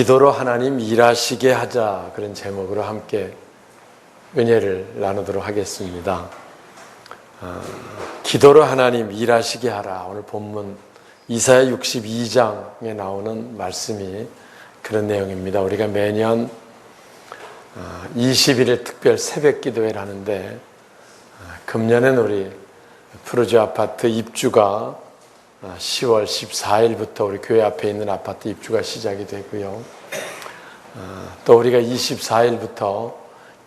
기도로 하나님 일하시게 하자 그런 제목으로 함께 은혜를 나누도록 하겠습니다. 아, 기도로 하나님 일하시게 하라. 오늘 본문 이사야 62장에 나오는 말씀이 그런 내용입니다. 우리가 매년 21일 특별 새벽 기도회를 하는데 아, 금년엔 우리 푸르지 아파트 입주가 10월 14일부터 우리 교회 앞에 있는 아파트 입주가 시작이 되고요. 아, 또 우리가 24일부터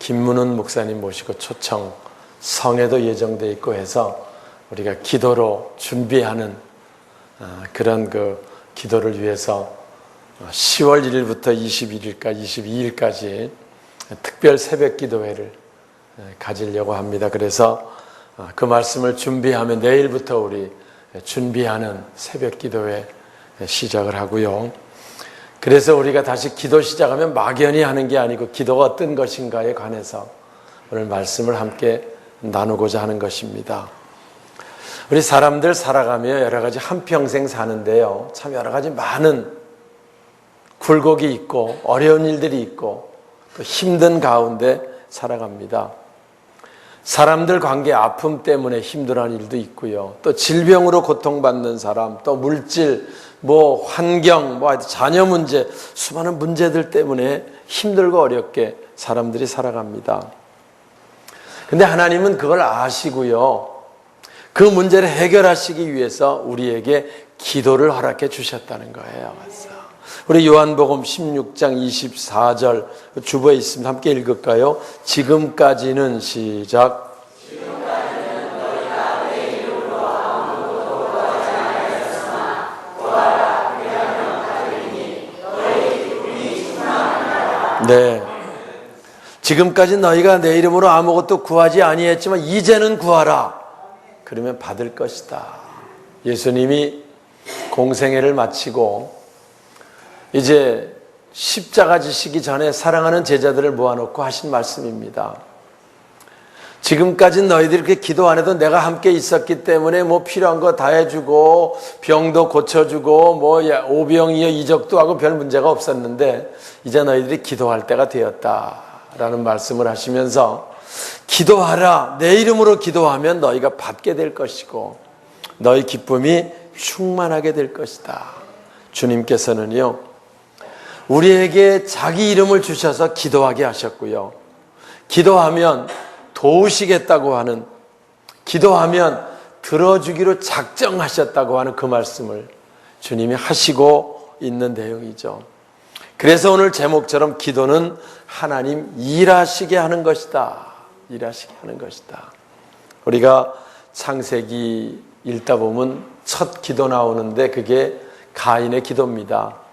김문훈 목사님 모시고 초청 성에도 예정돼 있고 해서 우리가 기도로 준비하는 아, 그런 그 기도를 위해서 10월 1일부터 21일까지 22일까지 특별 새벽 기도회를 가지려고 합니다. 그래서 아, 그 말씀을 준비하면 내일부터 우리 준비하는 새벽 기도회 시작을 하고요. 그래서 우리가 다시 기도 시작하면 막연히 하는 게 아니고 기도가 어떤 것인가에 관해서 오늘 말씀을 함께 나누고자 하는 것입니다. 우리 사람들 살아가며 여러 가지 한평생 사는데요. 참 여러 가지 많은 굴곡이 있고 어려운 일들이 있고 또 힘든 가운데 살아갑니다. 사람들 관계 아픔 때문에 힘들어하는 일도 있고요. 또 질병으로 고통받는 사람, 또 물질, 뭐 환경, 뭐 자녀 문제, 수많은 문제들 때문에 힘들고 어렵게 사람들이 살아갑니다. 근데 하나님은 그걸 아시고요. 그 문제를 해결하시기 위해서 우리에게 기도를 허락해 주셨다는 거예요. 우리 요한복음 16장 24절 주부에 있습니다. 함께 읽을까요? 지금까지는 시작. 네. 지금까지 너희가 내 이름으로 아무것도 구하지 아니했지만 이제는 구하라. 그러면 받을 것이다. 예수님이 공생애를 마치고 이제 십자가 지시기 전에 사랑하는 제자들을 모아놓고 하신 말씀입니다. 지금까지 너희들이 이렇게 기도 안 해도 내가 함께 있었기 때문에 뭐 필요한 거 다 해주고 병도 고쳐주고 뭐 오병이어 이적도 하고 별 문제가 없었는데 이제 너희들이 기도할 때가 되었다라는 말씀을 하시면서 기도하라 내 이름으로 기도하면 너희가 받게 될 것이고 너희 기쁨이 충만하게 될 것이다. 주님께서는요 우리에게 자기 이름을 주셔서 기도하게 하셨고요. 기도하면 도우시겠다고 하는 기도하면 들어주기로 작정하셨다고 하는 그 말씀을 주님이 하시고 있는 내용이죠. 그래서 오늘 제목처럼 기도는 하나님 일하시게 하는 것이다. 일하시게 하는 것이다. 우리가 창세기 읽다 보면 첫 기도 나오는데 그게 가인의 기도입니다.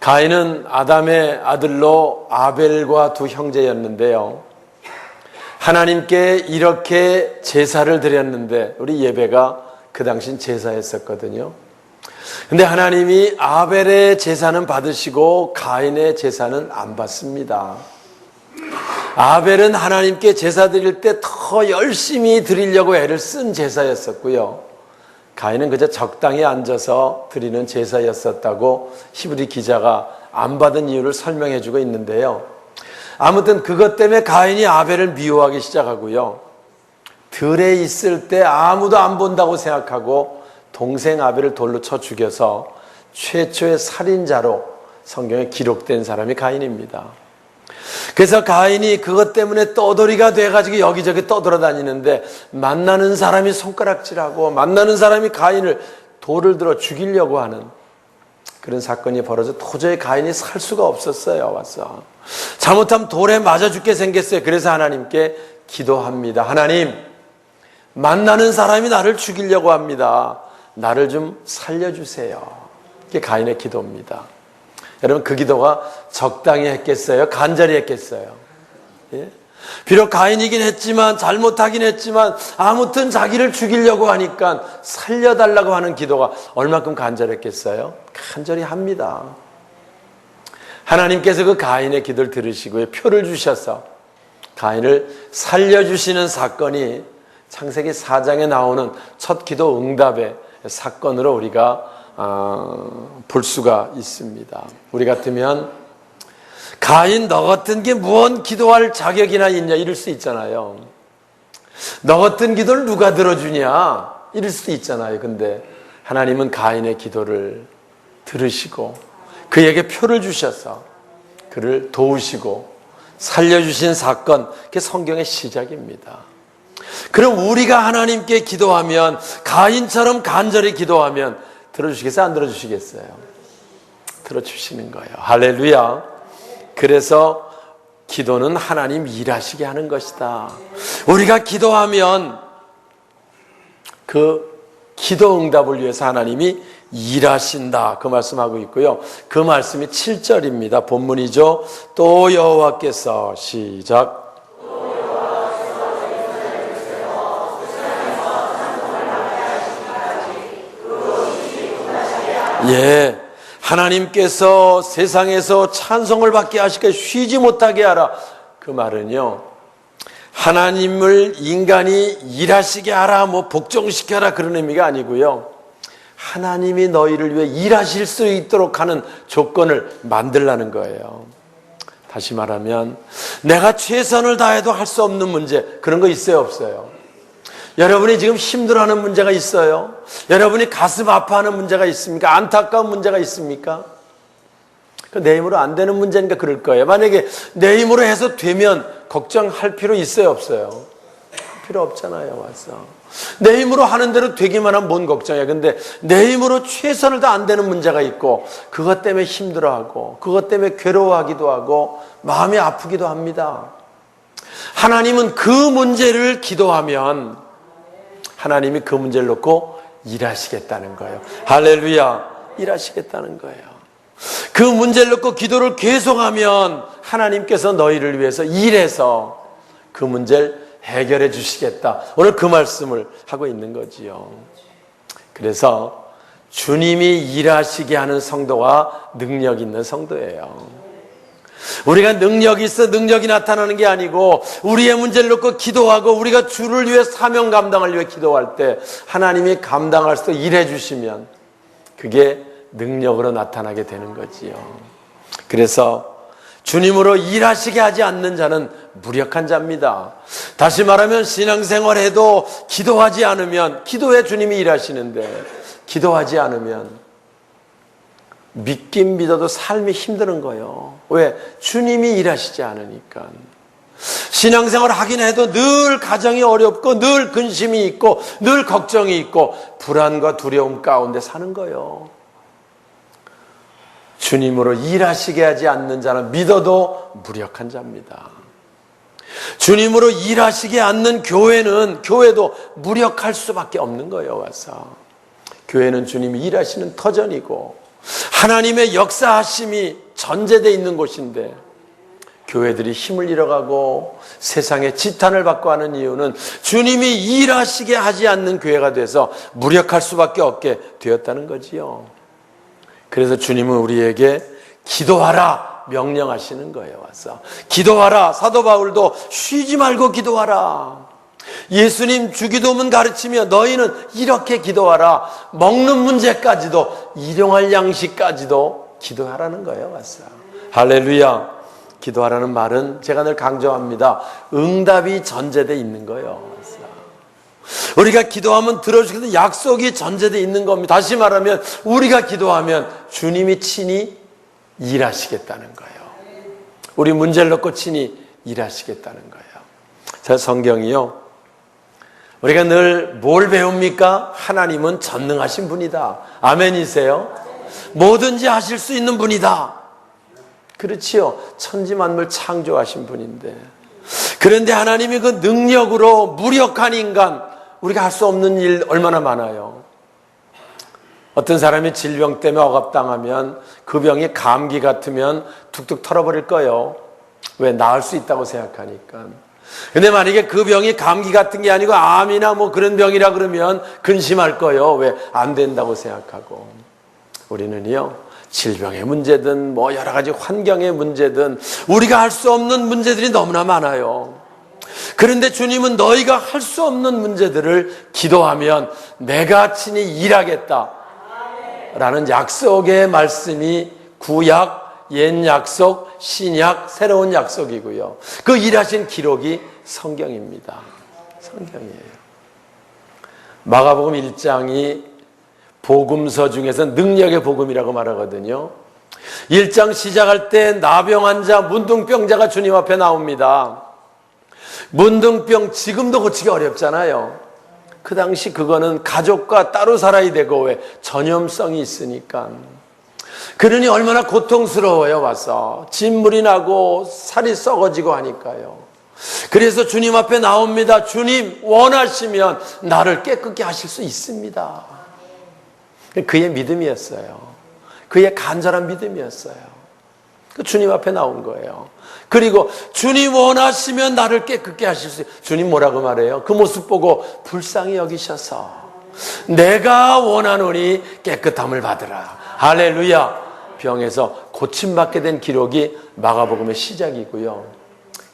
가인은 아담의 아들로 아벨과 두 형제였는데요. 하나님께 이렇게 제사를 드렸는데 우리 예배가 그 당신 제사였었거든요. 근데 하나님이 아벨의 제사는 받으시고 가인의 제사는 안 받습니다. 아벨은 하나님께 제사 드릴 때 더 열심히 드리려고 애를 쓴 제사였었고요. 가인은 그저 적당히 앉아서 드리는 제사였었다고 히브리 기자가 안 받은 이유를 설명해 주고 있는데요. 아무튼 그것 때문에 가인이 아벨을 미워하기 시작하고요. 들에 있을 때 아무도 안 본다고 생각하고 동생 아벨을 돌로 쳐 죽여서 최초의 살인자로 성경에 기록된 사람이 가인입니다. 그래서 가인이 그것 때문에 떠돌이가 돼가지고 여기저기 떠돌아다니는데 만나는 사람이 손가락질하고 만나는 사람이 가인을 돌을 들어 죽이려고 하는 그런 사건이 벌어져 도저히 가인이 살 수가 없었어요. 와서 잘못하면 돌에 맞아 죽게 생겼어요. 그래서 하나님께 기도합니다. 하나님 만나는 사람이 나를 죽이려고 합니다. 나를 좀 살려주세요. 이게 가인의 기도입니다. 여러분 그 기도가 적당히 했겠어요? 간절히 했겠어요? 예? 비록 가인이긴 했지만 잘못하긴 했지만 아무튼 자기를 죽이려고 하니까 살려달라고 하는 기도가 얼마큼 간절했겠어요? 간절히 합니다. 하나님께서 그 가인의 기도를 들으시고 표를 주셔서 가인을 살려주시는 사건이 창세기 4장에 나오는 첫 기도 응답의 사건으로 우리가 어, 볼 수가 있습니다. 우리 같으면 가인 너 같은 게 무언 기도할 자격이나 있냐 이럴 수 있잖아요. 너 같은 기도를 누가 들어주냐 이럴 수도 있잖아요. 근데 하나님은 가인의 기도를 들으시고 그에게 표를 주셔서 그를 도우시고 살려주신 사건 그게 성경의 시작입니다. 그럼 우리가 하나님께 기도하면 가인처럼 간절히 기도하면 들어주시겠어요? 안 들어주시겠어요? 들어주시는 거예요. 할렐루야. 그래서 기도는 하나님 일하시게 하는 것이다. 우리가 기도하면 그 기도 응답을 위해서 하나님이 일하신다. 그 말씀하고 있고요. 그 말씀이 7절입니다. 본문이죠. 또 여호와께서 시작. 예. 하나님께서 세상에서 찬송을 받게 하시게 쉬지 못하게 하라. 그 말은요. 하나님을 인간이 일하시게 하라, 뭐 복종시켜라 그런 의미가 아니고요. 하나님이 너희를 위해 일하실 수 있도록 하는 조건을 만들라는 거예요. 다시 말하면 내가 최선을 다해도 할 수 없는 문제 그런 거 있어요, 없어요? 여러분이 지금 힘들어하는 문제가 있어요? 여러분이 가슴 아파하는 문제가 있습니까? 안타까운 문제가 있습니까? 그내 힘으로 안 되는 문제니까 그럴 거예요. 만약에 내 힘으로 해서 되면 걱정할 필요 있어요, 없어요? 필요 없잖아요, 와서. 내 힘으로 하는 대로 되기만 하면 뭔 걱정이야. 근데 내 힘으로 최선을 다 안 되는 문제가 있고, 그것 때문에 힘들어하고, 그것 때문에 괴로워하기도 하고, 마음이 아프기도 합니다. 하나님은 그 문제를 기도하면, 하나님이 그 문제를 놓고 일하시겠다는 거예요. 할렐루야. 일하시겠다는 거예요. 그 문제를 놓고 기도를 계속하면 하나님께서 너희를 위해서 일해서 그 문제를 해결해 주시겠다. 오늘 그 말씀을 하고 있는 거지요. 그래서 주님이 일하시게 하는 성도가 능력 있는 성도예요. 우리가 능력이 있어 능력이 나타나는 게 아니고 우리의 문제를 놓고 기도하고 우리가 주를 위해 사명 감당을 위해 기도할 때 하나님이 감당할 수 일해 주시면 그게 능력으로 나타나게 되는 거지요. 그래서 주님으로 일하시게 하지 않는 자는 무력한 자입니다. 다시 말하면 신앙생활해도 기도하지 않으면 기도해 주님이 일하시는데 기도하지 않으면 믿긴 믿어도 삶이 힘드는 거예요. 왜? 주님이 일하시지 않으니까. 신앙생활 하긴 해도 늘 가정이 어렵고 늘 근심이 있고 늘 걱정이 있고 불안과 두려움 가운데 사는 거예요. 주님으로 일하시게 하지 않는 자는 믿어도 무력한 자입니다. 주님으로 일하시게 않는 교회는 교회도 무력할 수밖에 없는 거예요, 와서. 교회는 주님이 일하시는 터전이고 하나님의 역사하심이 전제되어 있는 곳인데 교회들이 힘을 잃어가고 세상에 지탄을 받고 하는 이유는 주님이 일하시게 하지 않는 교회가 돼서 무력할 수밖에 없게 되었다는 거지요. 그래서 주님은 우리에게 기도하라 명령하시는 거예요. 와서 기도하라. 사도 바울도 쉬지 말고 기도하라. 예수님 주기도문 가르치며 너희는 이렇게 기도하라. 먹는 문제까지도 일용할 양식까지도 기도하라는 거예요. 와서 할렐루야. 기도하라는 말은 제가 늘 강조합니다. 응답이 전제돼 있는 거예요. 우리가 기도하면 들어주겠다 약속이 전제되어 있는 겁니다. 다시 말하면 우리가 기도하면 주님이 친히 일하시겠다는 거예요. 우리 문제를 놓고 친히 일하시겠다는 거예요. 자, 성경이요. 우리가 늘 뭘 배웁니까? 하나님은 전능하신 분이다. 아멘이세요? 뭐든지 하실 수 있는 분이다. 그렇지요. 천지 만물 창조하신 분인데. 그런데 하나님이 그 능력으로 무력한 인간, 우리가 할 수 없는 일 얼마나 많아요. 어떤 사람이 질병 때문에 억압당하면 그 병이 감기 같으면 툭툭 털어버릴 거예요. 왜? 나을 수 있다고 생각하니까. 근데 만약에 그 병이 감기 같은 게 아니고 암이나 뭐 그런 병이라 그러면 근심할 거예요. 왜? 안 된다고 생각하고. 우리는요, 질병의 문제든 뭐 여러 가지 환경의 문제든 우리가 할 수 없는 문제들이 너무나 많아요. 그런데 주님은 너희가 할 수 없는 문제들을 기도하면 내가 친히 일하겠다. 라는 약속의 말씀이 구약, 옛 약속, 신약, 새로운 약속이고요. 그 일하신 기록이 성경입니다. 성경이에요. 마가복음 1장이 복음서 중에서 능력의 복음이라고 말하거든요. 1장 시작할 때 나병 환자, 문둥병자가 주님 앞에 나옵니다. 문둥병 지금도 고치기 어렵잖아요. 그 당시 그거는 가족과 따로 살아야 되고 왜 전염성이 있으니까. 그러니 얼마나 고통스러워요, 와서. 진물이 나고 살이 썩어지고 하니까요. 그래서 주님 앞에 나옵니다. 주님, 원하시면 나를 깨끗게 하실 수 있습니다. 그의 믿음이었어요. 그의 간절한 믿음이었어요. 그 주님 앞에 나온 거예요. 그리고 주님 원하시면 나를 깨끗게 하실 수, 주님 뭐라고 말해요? 그 모습 보고 불쌍히 여기셔서 내가 원하노니 깨끗함을 받으라. 할렐루야. 병에서 고침받게 된 기록이 마가복음의 시작이고요.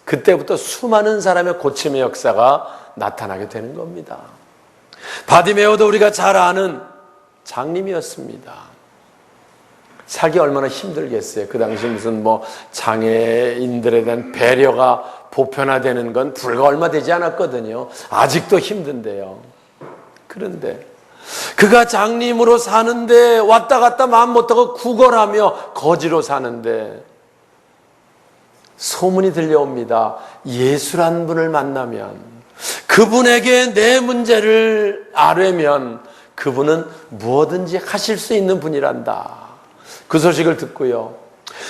그때부터 수많은 사람의 고침의 역사가 나타나게 되는 겁니다. 바디메오도 우리가 잘 아는 장님이었습니다. 살기 얼마나 힘들겠어요. 그 당시 무슨 뭐 장애인들에 대한 배려가 보편화되는 건 불과 얼마 되지 않았거든요. 아직도 힘든데요. 그런데 그가 장님으로 사는데 왔다 갔다 마음 못하고 구걸하며 거지로 사는데 소문이 들려옵니다. 예수란 분을 만나면 그분에게 내 문제를 아뢰면 그분은 무엇든지 하실 수 있는 분이란다. 그 소식을 듣고요.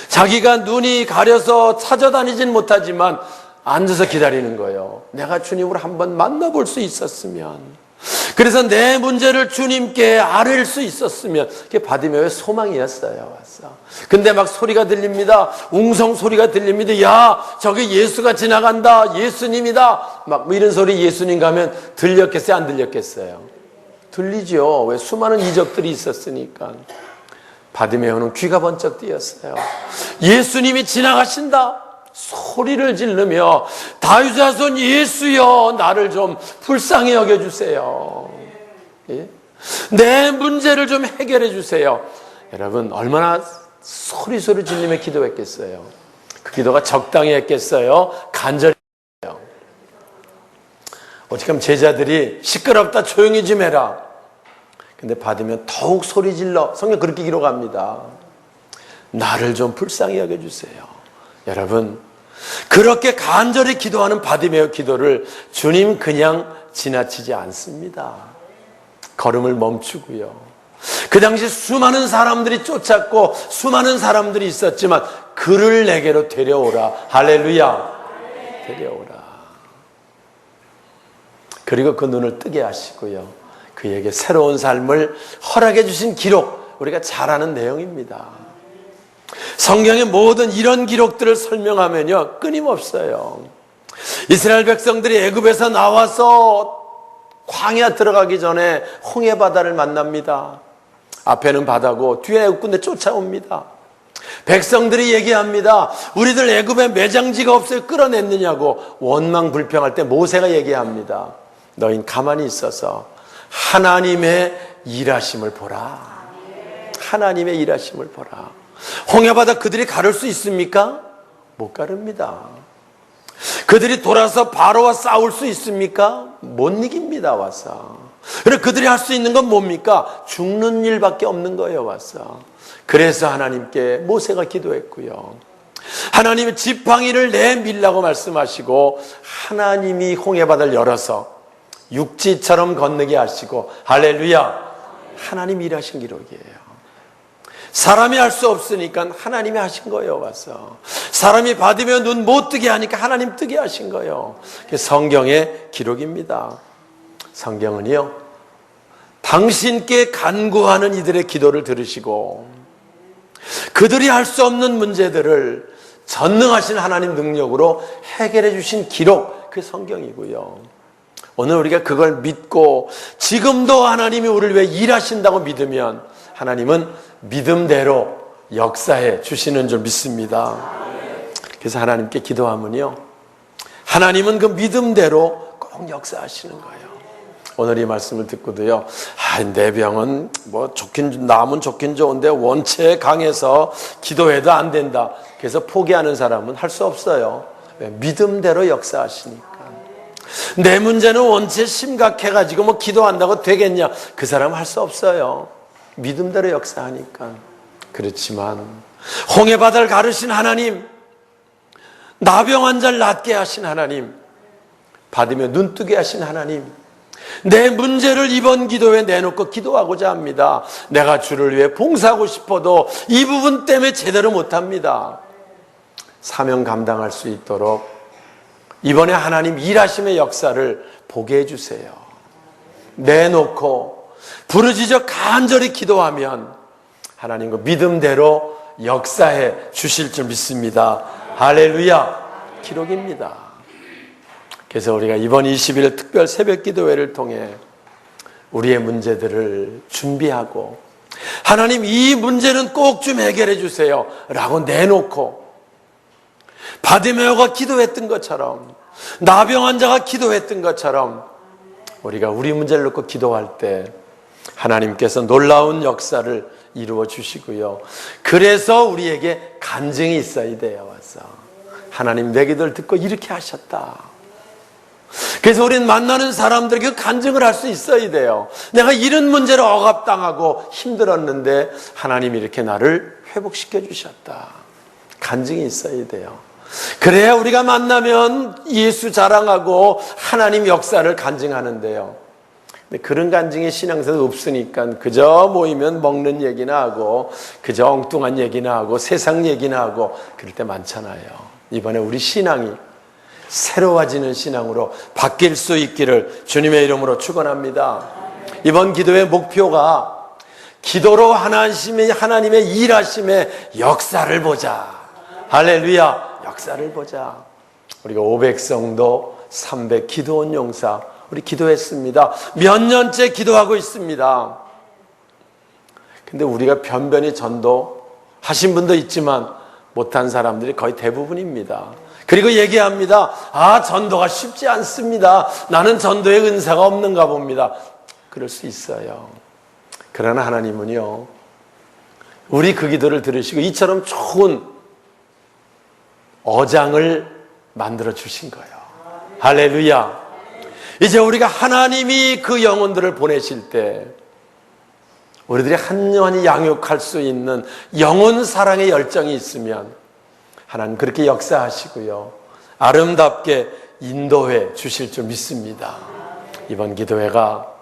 자기가 눈이 가려서 찾아다니진 못하지만 앉아서 기다리는 거예요. 내가 주님을 한번 만나볼 수 있었으면. 그래서 내 문제를 주님께 아뢰일 수 있었으면. 그게 바디메오의 소망이었어요. 왔어. 근데 막 소리가 들립니다. 웅성 소리가 들립니다. 야, 저기 예수가 지나간다. 예수님이다. 막뭐 이런 소리 예수님 가면 들렸겠어요? 안 들렸겠어요? 들리죠. 왜 수많은 이적들이 있었으니까. 바디메오는 귀가 번쩍 뜨였어요. 예수님이 지나가신다. 소리를 지르며 다윗의 자손 예수여 나를 좀 불쌍히 여겨 주세요. 예? 내 문제를 좀 해결해 주세요. 여러분 얼마나 소리 소리 질리며 기도했겠어요. 그 기도가 적당히 했겠어요. 간절히 했어요. 어찌하면 제자들이 시끄럽다 조용히 좀 해라. 근데 받으면 더욱 소리 질러. 성경 그렇게 기록합니다. 나를 좀 불쌍히 여겨 주세요. 여러분, 그렇게 간절히 기도하는 바디메어 기도를 주님 그냥 지나치지 않습니다. 걸음을 멈추고요. 그 당시 수많은 사람들이 쫓았고 수많은 사람들이 있었지만 그를 내게로 데려오라. 할렐루야. 데려오라. 그리고 그 눈을 뜨게 하시고요. 그에게 새로운 삶을 허락해 주신 기록, 우리가 잘 아는 내용입니다. 성경의 모든 이런 기록들을 설명하면요, 끊임없어요. 이스라엘 백성들이 애굽에서 나와서 광야 들어가기 전에 홍해 바다를 만납니다. 앞에는 바다고 뒤에 애굽군대 쫓아옵니다. 백성들이 얘기합니다. 우리들 애굽에 매장지가 없어요. 끌어냈느냐고 원망 불평할 때 모세가 얘기합니다. 너흰 가만히 있어서 하나님의 일하심을 보라. 하나님의 일하심을 보라. 홍해바다 그들이 가를 수 있습니까? 못 가릅니다. 그들이 돌아서 바로와 싸울 수 있습니까? 못 이깁니다, 와서. 그래, 그들이 할 수 있는 건 뭡니까? 죽는 일밖에 없는 거예요, 와서. 그래서 하나님께 모세가 기도했고요. 하나님의 지팡이를 내밀라고 말씀하시고, 하나님이 홍해바다를 열어서 육지처럼 건너게 하시고 할렐루야 하나님 일하신 기록이에요. 사람이 할 수 없으니까 하나님이 하신 거예요. 와서 사람이 받으면 눈 못 뜨게 하니까 하나님 뜨게 하신 거예요. 성경의 기록입니다. 성경은요 당신께 간구하는 이들의 기도를 들으시고 그들이 할 수 없는 문제들을 전능하신 하나님 능력으로 해결해 주신 기록 그 성경이고요. 오늘 우리가 그걸 믿고 지금도 하나님이 우리를 위해 일하신다고 믿으면 하나님은 믿음대로 역사해 주시는 줄 믿습니다. 그래서 하나님께 기도하면요. 하나님은 그 믿음대로 꼭 역사하시는 거예요. 오늘 이 말씀을 듣고도요, 아, 내 병은 뭐 좋긴, 남은 좋긴 좋은데 원체 강해서 기도해도 안 된다. 그래서 포기하는 사람은 할 수 없어요. 왜? 믿음대로 역사하시니까. 내 문제는 원체 심각해가지고 뭐 기도한다고 되겠냐. 그 사람은 할수 없어요. 믿음대로 역사하니까. 그렇지만, 홍해 바다를 가르신 하나님, 나병 환자를 낫게 하신 하나님, 받으며 눈뜨게 하신 하나님, 내 문제를 이번 기도에 내놓고 기도하고자 합니다. 내가 주를 위해 봉사하고 싶어도 이 부분 때문에 제대로 못합니다. 사명 감당할 수 있도록 이번에 하나님 일하심의 역사를 보게 해주세요. 내놓고 부르짖어 간절히 기도하면 하나님과 믿음대로 역사해 주실 줄 믿습니다. 할렐루야. 기록입니다. 그래서 우리가 이번 20일 특별 새벽 기도회를 통해 우리의 문제들을 준비하고 하나님 이 문제는 꼭 좀 해결해 주세요. 라고 내놓고 바디메오가 기도했던 것처럼 나병 환자가 기도했던 것처럼 우리가 우리 문제를 놓고 기도할 때 하나님께서 놀라운 역사를 이루어 주시고요. 그래서 우리에게 간증이 있어야 돼요. 와서 하나님 내 기도를 듣고 이렇게 하셨다. 그래서 우리는 만나는 사람들에게 간증을 할 수 있어야 돼요. 내가 이런 문제로 억압당하고 힘들었는데 하나님이 이렇게 나를 회복시켜 주셨다. 간증이 있어야 돼요. 그래야 우리가 만나면 예수 자랑하고 하나님 역사를 간증하는데요. 근데 그런 간증이 신앙생활 없으니까 그저 모이면 먹는 얘기나 하고 그저 엉뚱한 얘기나 하고 세상 얘기나 하고 그럴 때 많잖아요. 이번에 우리 신앙이 새로워지는 신앙으로 바뀔 수 있기를 주님의 이름으로 축원합니다. 이번 기도의 목표가 기도로 하나님의 하나님의 일하심의 역사를 보자. 할렐루야. 역사를 보자. 우리가 500성도 300 기도원 용사 우리 기도했습니다. 몇 년째 기도하고 있습니다. 근데 우리가 변변히 전도 하신 분도 있지만 못한 사람들이 거의 대부분입니다. 그리고 얘기합니다. 아, 전도가 쉽지 않습니다. 나는 전도의 은사가 없는가 봅니다. 그럴 수 있어요. 그러나 하나님은요, 우리 그 기도를 들으시고 이처럼 좋은 어장을 만들어 주신 거예요. 할렐루야. 이제 우리가 하나님이 그 영혼들을 보내실 때 우리들이 한영원히 양육할 수 있는 영혼 사랑의 열정이 있으면 하나님 그렇게 역사하시고요. 아름답게 인도해 주실 줄 믿습니다. 이번 기도회가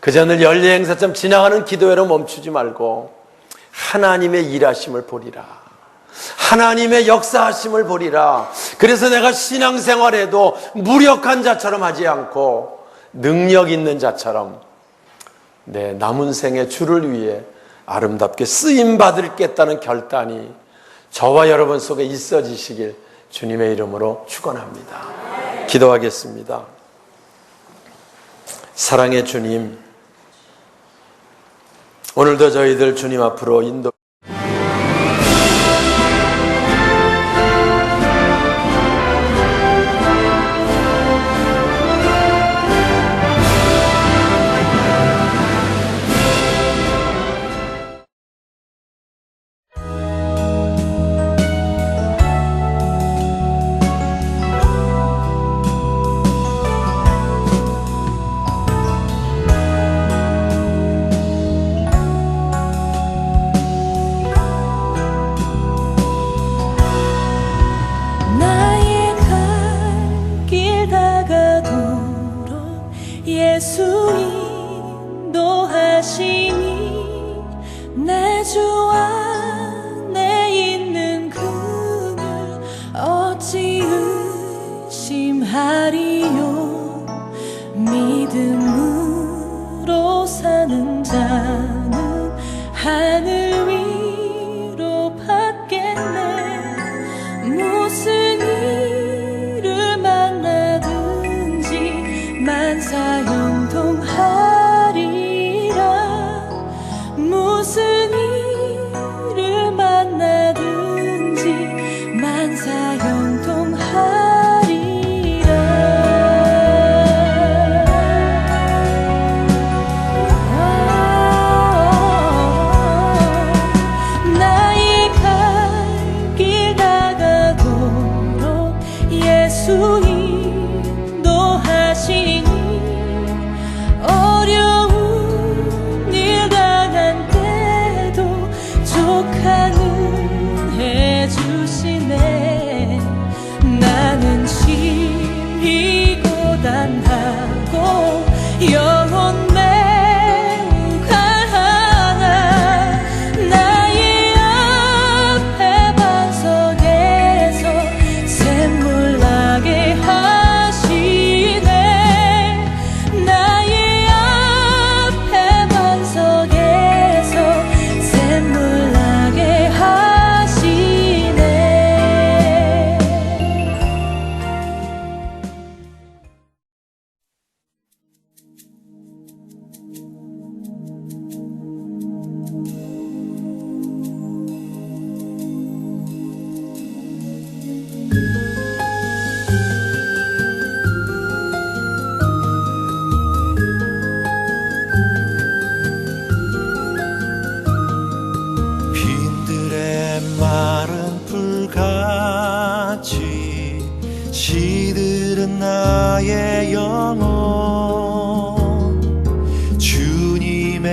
그전을 연례 행사처럼 지나가는 기도회로 멈추지 말고 하나님의 일하심을 보리라. 하나님의 역사하심을 보리라. 그래서 내가 신앙생활에도 무력한 자처럼 하지 않고 능력 있는 자처럼 내 남은 생의 주를 위해 아름답게 쓰임 받을겠다는 결단이 저와 여러분 속에 있어지시길 주님의 이름으로 축원합니다. 기도하겠습니다. 사랑의 주님, 오늘도 저희들 주님 앞으로 인도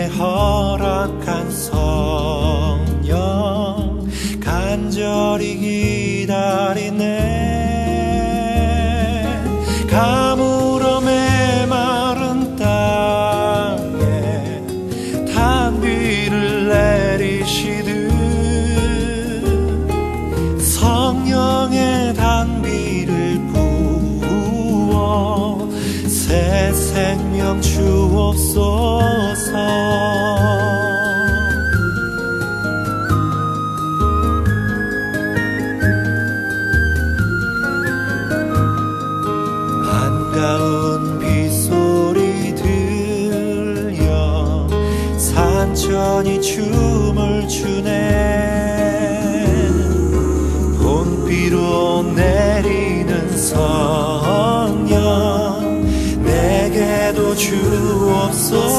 허락한 서 완전히 춤을 추네. 봄비로 내리는 성령 내게도 주옵소서.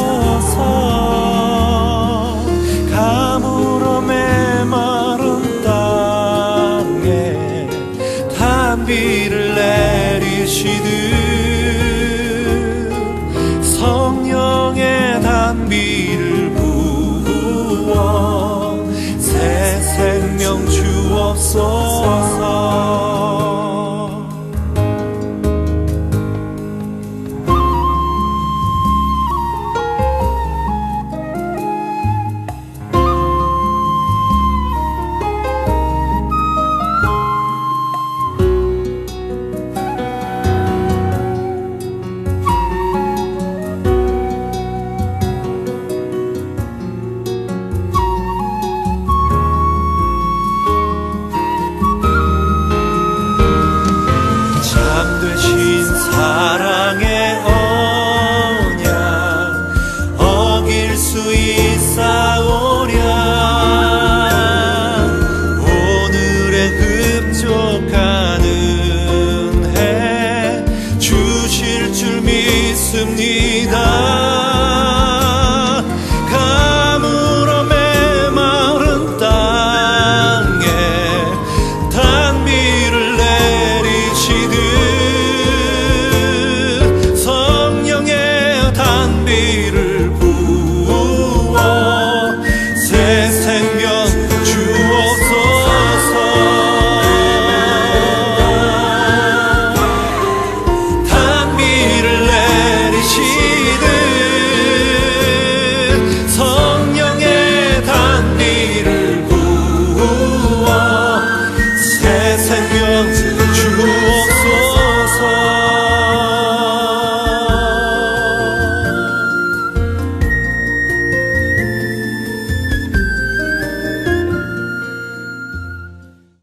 soul.